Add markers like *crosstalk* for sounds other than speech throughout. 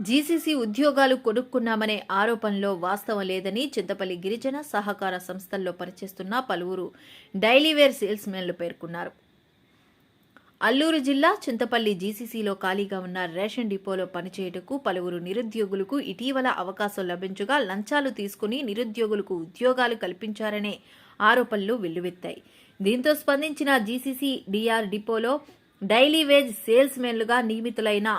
GCC ఉద్యోగాలు కొనుక్కున్నామనే ఆరోపణలో వాస్తవం లేదని చింతపల్లి గిరిజన సహకార సంస్థల్లో పనిచేస్తున్న పలువురు డైలీవేర్ సేల్స్మెన్లు పేర్కొన్నారు. అల్లూరు జిల్లా చింతపల్లి జీసీసీలో ఖాళీగా ఉన్న రేషన్ డిపోలో పనిచేయుటకు పలువురు నిరుద్యోగులకు ఇటీవల అవకాశం లభించగా లంచాలు తీసుకుని నిరుద్యోగులకు ఉద్యోగాలు కల్పించారనే ఆరోపణలు వెల్లువెత్తాయి. దీంతో స్పందించిన జీసీసీ డిఆర్ డిపోలో డైలీ వేజ్ సేల్స్ మెన్లుగా నియమితులైన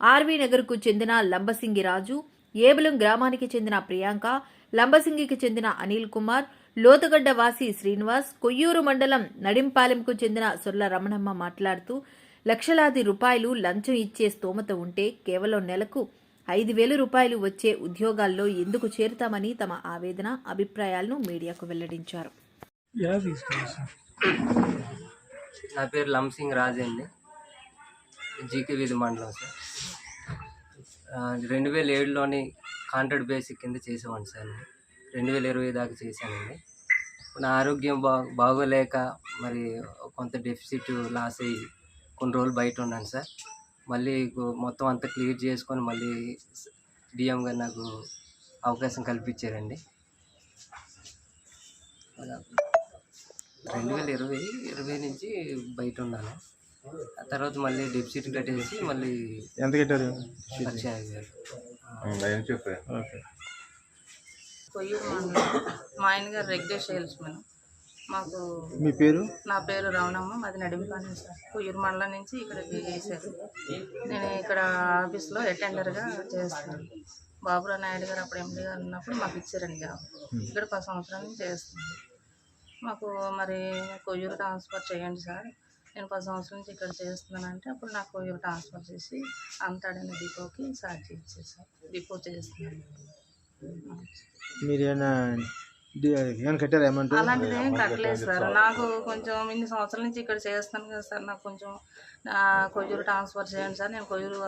ఆర్వీ నగర్కు చెందిన లంబసింగి రాజు ఏబులం గ్రామానికి చెందిన ప్రియాంక లంబసింగికి చెందిన అనిల్ కుమార్ లోతుగడ్డ వాసి శ్రీనివాస్ కొయ్యూరు మండలం నడింపాలెంకు చెందిన సొర్ల రమణమ్మ మాట్లాడుతూ లక్షలాది రూపాయలు లంచం ఇచ్చే స్తోమత ఉంటే కేవలం నెలకు ఐదు వేల రూపాయలు వచ్చే ఉద్యోగాల్లో ఎందుకు చేరుతామని తమ ఆవేదన అభిప్రాయాలను మీడియాకు వెల్లడించారు. నా పేరు లంసింగ్ రాజు అండి. జీకే వీధి మండలం సార్. రెండు వేల ఏడులోని కాంట్రాక్ట్ బేసిక్ కింద చేసేవాడిని సార్ నేను. రెండు వేల ఇరవై దాకా చేశానండి. నా ఆరోగ్యం బా బాగోలేక మరి కొంత డెఫిసిట్ లాస్ అయ్యి కొన్ని రోజులు బయట ఉన్నాను సార్. మళ్ళీ మొత్తం అంతా క్లియర్ చేసుకొని మళ్ళీ డిఎం గారు నాకు అవకాశం కల్పించారండి. రెండు వేల ఇరవై ఇరవై నుంచి బయట ఉన్నాను. ఆ తర్వాత మళ్ళీ డెపిసిట్ కట్టేసి మళ్ళీ ఎంత కట్టారు? లక్ష యాభై వేలు ఓకే. కొయ్యూరు మండలం మా ఆయన గారు రెగ్యులర్ సేల్స్మెన్. మాకు మీ పేరు? నా పేరు రవణమ్మ మాది నడింపాని సార్. కొయ్యూరు మండలం నుంచి ఇక్కడికి వేసారు నేను ఇక్కడ ఆఫీస్లో అటెండర్గా చేస్తున్నాను బాబురావు నాయుడు గారు అప్పుడు ఎండి గారు ఉన్నప్పుడు మాకు ఇచ్చారండి జాబ్. ఇక్కడ పది సంవత్సరాల నుంచి చేస్తున్నాను. మాకు మరి కొయ్యూరు ట్రాన్స్ఫర్ చేయండి సార్. నేను పది సంవత్సరాల నుంచి ఇక్కడ చేస్తున్నానంటే అప్పుడు నాకు కొయ్యూరు ట్రాన్స్ఫర్ చేసి అంతాడైన డిపోకి సాక్షి ఇచ్చేసారు డిపో చేస్తున్నాను. మీరు ఏమైనా డి- ఏమైనా కట్టారా అమౌంట్ అలాంటిది ఏం కట్టలేదు సార్. నాకు కొంచెం ఇన్ని సంవత్సరాల నుంచి ఇక్కడ చేస్తాను కదా సార్. నాకు కొంచెం కొయ్యూరు ట్రాన్స్ఫర్ చేయండి సార్. నేను కొయ్యూరు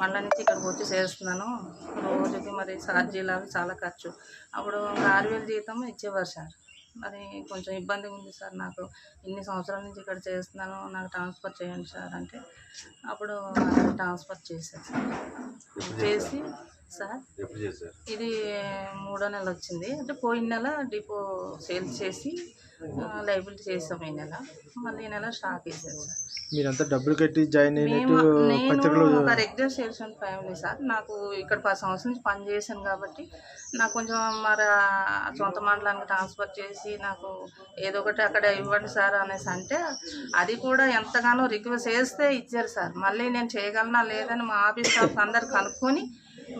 మండలం నుంచి ఇక్కడికి వచ్చి చేస్తున్నాను. రోజుకి మరి ఛార్జీలు అవి చాలా ఖర్చు. అప్పుడు ఆరు వేలు జీతం ఇచ్చేవారు సార్. మరి కొంచెం ఇబ్బందిగా ఉంది సార్ నాకు. ఇన్ని సంవత్సరాల నుంచి ఇక్కడ చేస్తున్నాను నాకు ట్రాన్స్ఫర్ చేయండి సార్ అంటే అప్పుడు ట్రాన్స్ఫర్ చేశారు సార్. చేసి సార్ ఇది మూడో నెల వచ్చింది. అంటే పోయిన నెల డిపో సేల్ చేసి లైబిలిటీ చేసాం ఈ నెల. మళ్ళీ ఈ నెల స్టాక్ వేసారు సార్. మీరంతా డబ్బులు కట్టి జాయిన్ అయినట్టు పత్రికలో ఒక రెగ్యులర్ ఫ్యామిలీ సార్. నాకు ఇక్కడ పది సంవత్సరం నుంచి పని చేశాను కాబట్టి నాకు కొంచెం మరి సొంత మండలానికి ట్రాన్స్ఫర్ చేసి నాకు ఏదో ఒకటి అక్కడ ఇవ్వండి సార్ అనేసి అంటే అది కూడా ఎంతగానో రిక్వెస్ట్ చేస్తే ఇచ్చారు సార్. మళ్ళీ నేను చేయగలనా లేదని మా ఆఫీస్ స్టాఫ్ అందరు కనుక్కొని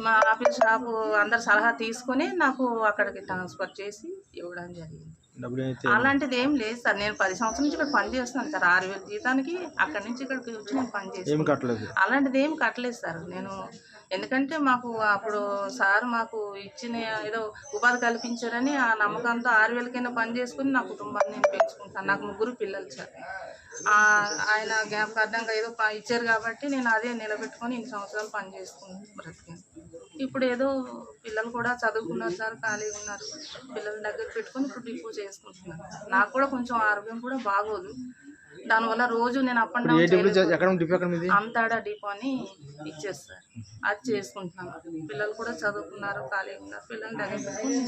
మా ఆఫీస్ స్టాఫ్ అందరు సలహా తీసుకొని నాకు అక్కడికి ట్రాన్స్ఫర్ చేసి ఇవ్వడం జరిగింది. డబ్బులు అయితే అలాంటిది ఏం లేదు సార్. నేను పది సంవత్సరాల నుంచి ఇక్కడ పని చేస్తున్నాను సార్. ఆరు వేల జీతానికి అక్కడి నుంచి ఇక్కడికి వచ్చి నేను పని ఏం చేస్తాను కట్టలేదు. అలాంటిది ఏం కట్టలేదు సార్. నేను ఎందుకంటే మాకు అప్పుడు సార్ మాకు ఇచ్చిన ఏదో ఉపాధి కల్పించారని ఆ నమ్మకంతో ఆరు వేలకైనా పని చేసుకుని నా కుటుంబాన్ని నేను పెంచుకుంటాను. నాకు ముగ్గురు పిల్లలు సార్. ఆ, ఆయన జ్ఞాపకార్థంగా ఏదో ప- ఇచ్చారు కాబట్టి నేను అదే నిలబెట్టుకొని ఇన్ని సంవత్సరాలు పని చేసుకుని బ్రతికాను. ఇప్పుడు ఏదో పిల్లలు కూడా చదువుకున్నారు సార్ ఖాళీగా ఉన్నారు. పిల్లల దగ్గర పెట్టుకొని ఇప్పుడు డిపో చేసుకుంటున్నాను నాకు కూడా కొంచెం ఆరోగ్యం కూడా బాగోదు. దానివల్ల రోజు నేను అప్ అండ్ డౌన్ అంతాడా డిపో అని ఇచ్చేస్తారు అది చేసుకుంటున్నాను పిల్లలు కూడా చదువుకున్నారు ఖాళీగా ఉన్నారు. పిల్లల దగ్గర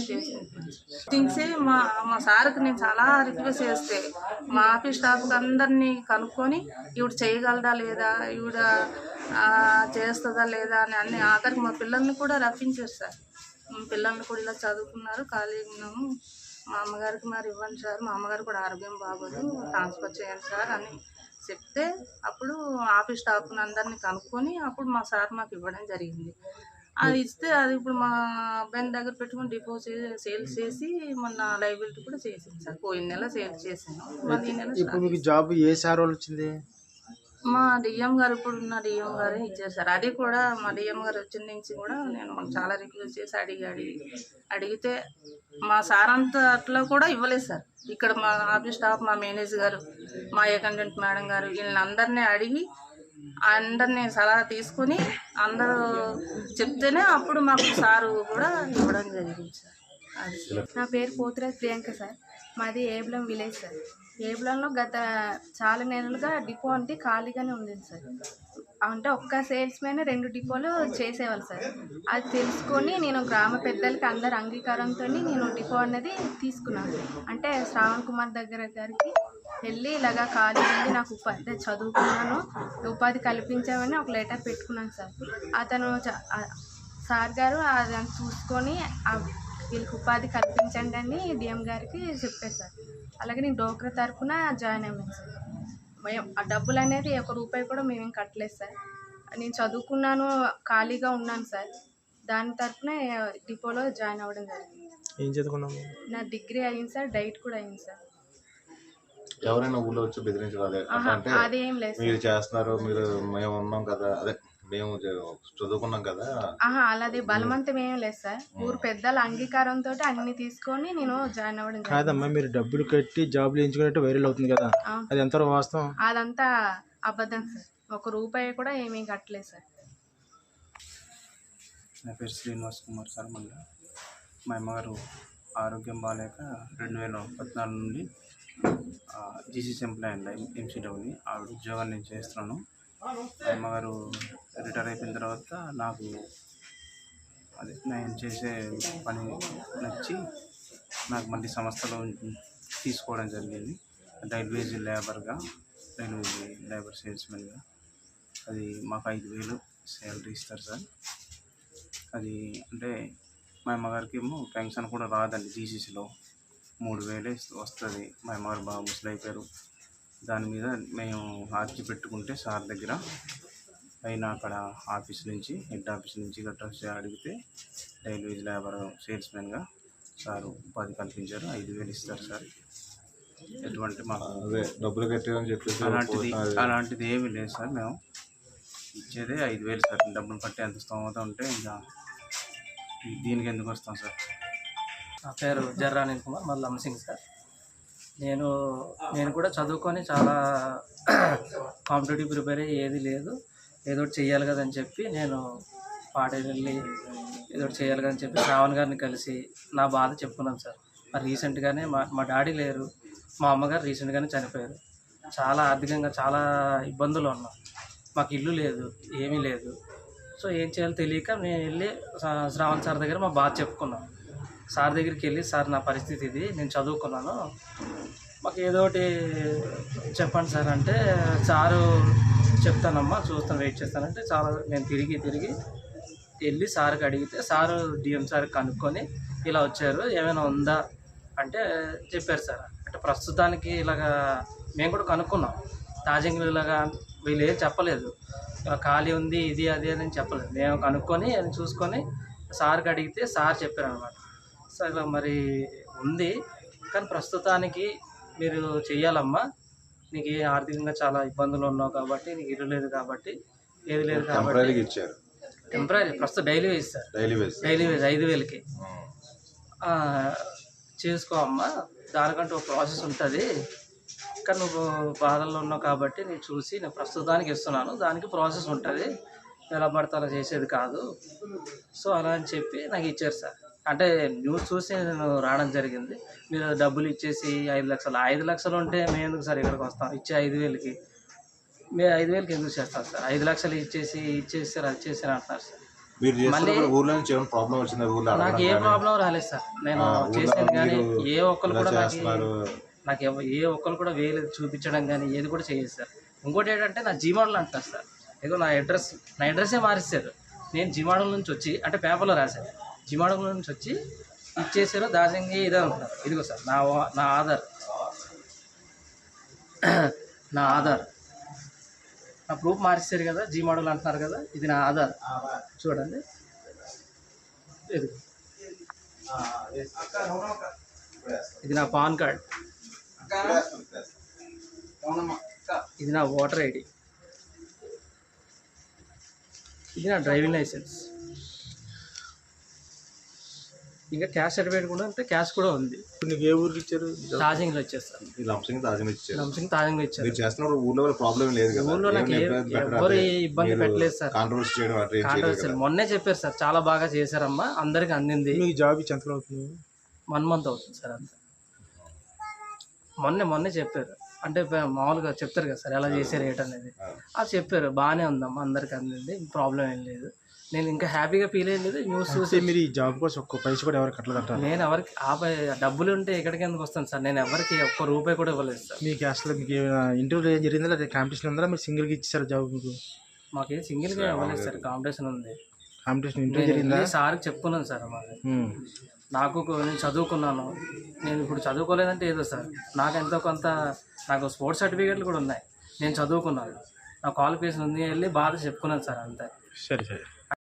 చేసుకుంటున్నాను థింగ్సే మా మా సార్కి నేను చాలా రిక్వెస్ట్ చేస్తే మా ఆఫీస్ స్టాఫ్ అందరినీ కనుక్కొని ఈవిడ చేయగలదా లేదా ఈవిడ చేస్తుందా లేదా అని అన్ని ఆఖరికి మా పిల్లల్ని కూడా రప్పించారు సార్. పిల్లల్ని కూడా ఇలా చదువుకున్నారు ఖాళీగా ఉన్నాము. మా అమ్మగారికి మరి ఇవ్వండి సార్ మా అమ్మగారు కూడా ఆరోగ్యం బాగోదు ట్రాన్స్ఫర్ చేయండి సార్ అని చెప్తే అప్పుడు ఆఫీస్ స్టాఫ్ అందరినీ కనుక్కొని అప్పుడు మా సార్ మాకు ఇవ్వడం జరిగింది. అది ఇస్తే అది ఇప్పుడు మా అబ్బాయిని దగ్గర పెట్టుకొని డిపాజిట్ సేల్స్ చేసి మొన్న లైబిలిటీ కూడా చేసింది సార్. పోయిన నెల సేల్ చేసాను మళ్ళీ నెల ఇప్పుడు మీకు జాబ్ ఏ సార్ వాళ్ళు వచ్చింది మా డిఎం గారు ఇప్పుడు ఉన్న డిఎం గారే ఇచ్చారు సార్. అది కూడా మా డిఎం గారు వచ్చిన నుంచి కూడా నేను చాలా రిక్వెస్ట్ చేసి అడిగి అడిగి అడిగితే మా సార్ అంతా అట్లా కూడా ఇవ్వలేదు సార్. ఇక్కడ మా ఆఫీస్ స్టాఫ్ మా మేనేజర్ గారు మా అకౌంటెంట్ మేడం గారు వీళ్ళని అందరినీ అడిగి అందరినీ సలహా తీసుకుని అందరూ చెప్తేనే అప్పుడు మాకు సారు కూడా ఇవ్వడం జరిగింది సార్. అది నా పేరు పోతురాజ్ ప్రియాంక సార్. మాది ఏబులం విలేజ్ సార్. ఏబులంలో గత చాలా నెలలుగా డిపో అంటే ఖాళీగానే ఉంది సార్. అంటే ఒక్క సేల్స్ మ్యాన్ రెండు డిపోలు చేసేవాళ్ళు సార్. అది తెలుసుకొని నేను గ్రామ పెద్దలకి అందరి అంగీకారంతో నేను డిపో అనేది తీసుకున్నాను అంటే శ్రావణ్ కుమార్ దగ్గర గారికి వెళ్ళి ఇలాగా ఖాళీ ఉంది నాకు ఉపాధి చదువుకున్నాను ఉపాధి కల్పించామని ఒక లెటర్ పెట్టుకున్నాను సార్. అతను సార్ గారు అదని చూసుకొని వీళ్ళకి ఉపాధి కల్పించండి అని డిఎం గారికి చెప్పారు సార్ అలాగే నేను డోక్రా తరఫున జాయిన్ అయ్యాను సార్. మేము ఆ డబ్బులు అనేది ఒక రూపాయి కూడా మేమేం కట్టలేదు సార్. నేను చదువుకున్నాను ఖాళీగా ఉన్నాను సార్. దాని తరఫున డిపోలో జాయిన్ అవ్వడం జరిగింది. ఏం చదువుకున్నాము నా డిగ్రీ అయింది సార్ డైట్ కూడా అయింది సార్. ఎవరైనా ఊళ్ళో వచ్చి అంటే అదేం లేదు సార్. మీరు చేస్తున్నారు మీరు మేము ఉన్నాం కదా అదే. మేము చదువుకున్నాం కదా. ఆహా అలాగే బలవంతం ఏం లేదు సార్. ఊరు పెద్దల అంగీకారంతో అన్ని తీసుకొని నేను జాయిన్ అవ్వడం కాదమ్మా మీరు డబ్బులు కట్టి జాబులు ఎంచుకున్నట్టు వైరల్ అవుతుంది కదా. అది ఎంతవరకు వాస్తవం? అదంతా అబద్ధం సార్. ఒక రూపాయి కూడా ఏమీ కట్టలేదు సార్. నా పేరు శ్రీనివాస్ కుమార్ సార్ మళ్ళీ మా అమ్మగారు ఆరోగ్యం బాగాలేక రెండు వేల పద్నాలుగు నుండి జీసీసీ ఎంప్లాయ్ అండి ఎంసీడబ్ల్యూని ఆవిడ ఉద్యోగం నేను చేస్తున్నాను. అమ్మగారు రిటైర్ అయిపోయిన తర్వాత నాకు అదే నేను చేసే పని నచ్చి నాకు మళ్ళీ సంస్థలో తీసుకోవడం జరిగింది. రైల్వేజ్ లేబర్గా రైల్వేజ్ లేబర్ సేల్స్మెన్గా. అది మాకు ఐదు వేలు శాలరీ ఇస్తారు సార్. అది అంటే మా అమ్మగారికి ఏమో పెన్షన్ కూడా రాదండి జీసీసీలో. మూడు వేలే వస్తుంది. మా అమ్మగారు బాగా ముసలైపోయారు. దాని మీద మేము ఆర్చి పెట్టుకుంటే సార్ దగ్గర పైన అక్కడ ఆఫీస్ నుంచి హెడ్ ఆఫీస్ నుంచి గట్రా అడిగితే రైల్వేజ్ లేబర్ సేల్స్మెన్గా సార్ ఉపాధి కల్పించారు. ఐదు వేలు ఇస్తారు సార్. ఎటువంటి మాకు అదే డబ్బులు కట్టారని చెప్పేసి అలాంటిది అలాంటిది ఏమీ లేదు సార్ మేము. ఇచ్చేదే ఐదు వేలు సార్. డబ్బులు కట్టే అంత స్తోమత ఉంటే ఇంకా దీనికి ఎందుకు వస్తాం సార్? నా పేరు జర్రా అనిల్ కుమార్ మళ్ళీ లంసింగ్ సార్. నేను నేను కూడా చదువుకొని చాలా కాంపిటేటివ్ ప్రిపేర్ అయ్యి ఏది లేదు. ఏదో చేయాలి చెయ్యాలి కదని చెప్పి నేను పాడే వెళ్ళి ఏదో ఒకటి చేయాలి కదని చెప్పి శ్రావణ్ గారిని కలిసి నా బాధ చెప్పుకున్నాను సార్. మరి రీసెంట్గానే మా మా డాడీ లేరు. మా అమ్మగారు రీసెంట్గానే చనిపోయారు. చాలా ఆర్థికంగా చాలా ఇబ్బందులు ఉన్నాం. మాకు ఇల్లు లేదు ఏమీ లేదు. సో ఏం చేయాలో తెలియక నేను వెళ్ళి శ్రావణ్ సార్ దగ్గర మా బాధ చెప్పుకున్నాను సార్ దగ్గరికి వెళ్ళి సార్ నా పరిస్థితి ఇది నేను చదువుకున్నాను. మాకు ఏదో ఒకటి చెప్పండి సార్ అంటే సారు చెప్తానమ్మా చూస్తాను వెయిట్ చేస్తానంటే చాలా నేను తిరిగి తిరిగి వెళ్ళి సార్కి అడిగితే సారు డిఎం సార్ కనుక్కొని ఇలా వచ్చారు ఏమైనా ఉందా? అంటే చెప్పారు సార్. అంటే ప్రస్తుతానికి ఇలాగా మేము కూడా కనుక్కున్నాం. తాజంగా ఇలాగా వీళ్ళు ఏం చెప్పలేదు. ఇలా ఖాళీ ఉంది ఇది అది అని చెప్పలేదు. మేము కనుక్కొని అది చూసుకొని సార్కి అడిగితే సార్ చెప్పారు అనమాట ఇలా మరి ఉంది. కానీ ప్రస్తుతానికి మీరు చెయ్యాలమ్మా. నీకు ఆర్థికంగా చాలా ఇబ్బందులు ఉన్నావు కాబట్టి నీకు ఇల్లు లేదు కాబట్టి ఏది లేదు కాబట్టి ఇచ్చారు. టెంపరీ ప్రస్తుతం daily wage sir. Daily wage. ఐదు వేలకి. చేసుకో అమ్మా. దానికంటే ఒక ప్రాసెస్ ఉంటుంది. కానీ నువ్వు బాధల్లో ఉన్నావు కాబట్టి నేను చూసి నేను ప్రస్తుతానికి ఇస్తున్నాను. దానికి ప్రాసెస్ ఉంటుంది. ఎలా పడితే చేసేది కాదు. సో అలా అని చెప్పి నాకు ఇచ్చారు సార్. అంటే న్యూస్ చూసి నేను రావడం జరిగింది. మీరు డబ్బులు ఇచ్చేసి ఐదు లక్షలు ఐదు లక్షలు ఉంటే మేము ఎందుకు సార్ ఇక్కడికి వస్తాం? ఇచ్చే ఐదు వేలకి. మేము ఐదు వేలకి ఎందుకు చేస్తాం సార్? ఐదు లక్షలు ఇచ్చేసి ఇచ్చేసారు అది చేసారు అంటున్నారు సార్. మళ్ళీ- ఊర్లో నుంచి ఏమైనా ప్రాబ్లం వచ్చిందా? ఊర్లో నాకు ఏ? ప్రాబ్లం రాలేదు సార్. నేను చేసాను కానీ ఏ ఒక్కరు కూడా నాకు నాకు ఏ ఒక్కరు కూడా వేలు చూపించడం కానీ ఏది కూడా చేయదు సార్. ఇంకోటి ఏంటంటే నా జీమాడల్ అంటారు సార్. ఏదో నా అడ్రస్ నా అడ్రస్సే మారిస్తారు. నేను జిమాడల్ నుంచి వచ్చి అంటే పేపర్లో రాశాను. జిమాడల్ నుంచి వచ్చి ఇచ్చేసారు దాజంగా ఇదే అనుకున్నారు ఇదిగో సార్ నా వా- నా ఆధార్. *clears throat* నా ఆధార్. నా ప్రూఫ్ మార్చేశారు కదా జీ మోడల్ అంటున్నారు కదా ఇది నా ఆధార్. చూడండి. ఇది. ఇది నా పాన్ కార్డ్. ఇది నా ఓటర్ ఐడి. ఇది నా డ్రైవింగ్ లైసెన్స్. ఇంకా క్యాష్ సర్టిఫికేట్ కూడా అంటే క్యాష్ కూడా ఉంది. నీకు ఏ ఊరికి ఇచ్చారు? తాజింగ్లో వచ్చేస్తారు ఈ లంసింగ్ తాజా ఇచ్చారు. లంసింగ్ తాజింగ్లో ఇచ్చారు. మీరు చేస్తున్నప్పుడు ఊర్లో ప్రాబ్లం లేదు కదా ఊర్లో నాకు? ఎవరు ఇబ్బంది పెట్టలేదు సార్. కాంట్రవర్సీ చేయడం మొన్నే చెప్పారు సార్. చాలా బాగా చేశారమ్మా. అందరికి అందింది. మీకు జాబ్ ఇచ్చి ఎంతలో అవుతుంది? వన్ మంత్ అవుతుంది సార్ అంత. మొన్నే మొన్నే చెప్పారు. అంటే మామూలుగా చెప్తారు కదా సార్ ఎలా చేసే రేట్ అనేది. అది చెప్పారు. బాగానే ఉందమ్మా అందరికి అందింది. ప్రాబ్లం ఏం లేదు. నేను ఇంకా హ్యాపీగా ఫీల్ అయ్యలేదు న్యూస్ చూసి మీరు ఈ జాబ్ కోసం ఒక్క పైసా కూడా ఎవరు కట్టలేదంటారు నేను ఎవరికి ఆపై డబ్బులు ఉంటే ఎక్కడికి ఎందుకు వస్తాను సార్? నేను ఎవరికి ఒక్క రూపాయి కూడా ఇవ్వలేదు సార్. మీకు అసలు మీకు ఏమైనా ఇంటర్వ్యూ ఏం జరిగిందా? లేదా కాంపిటీషన్ ఉందా? మీరు సింగిల్గా ఇచ్చారు జాబ్ మీకు? మాకేం సింగిల్గా ఇవ్వలేదు సార్ కాంపిటీషన్ ఉంది. కాంపిటీషన్ ఇంటర్వ్యూ జరిగిందా? వెళ్ళి సార్కి చెప్పుకున్నాను సార్ మాది ఉమ్. నాకు కొ- నేను చదువుకున్నాను. నేను ఇప్పుడు చదువుకోలేదంటే ఏదో సార్. నాకు ఎంతో కొంత నాకు స్పోర్ట్స్ సర్టిఫికేట్లు కూడా ఉన్నాయి. నేను చదువుకున్నాను. నా క్వాలిఫికేషన్ ఉంది వెళ్ళి బాధ చెప్పుకున్నాను సార్ అంతే. సరే సరే.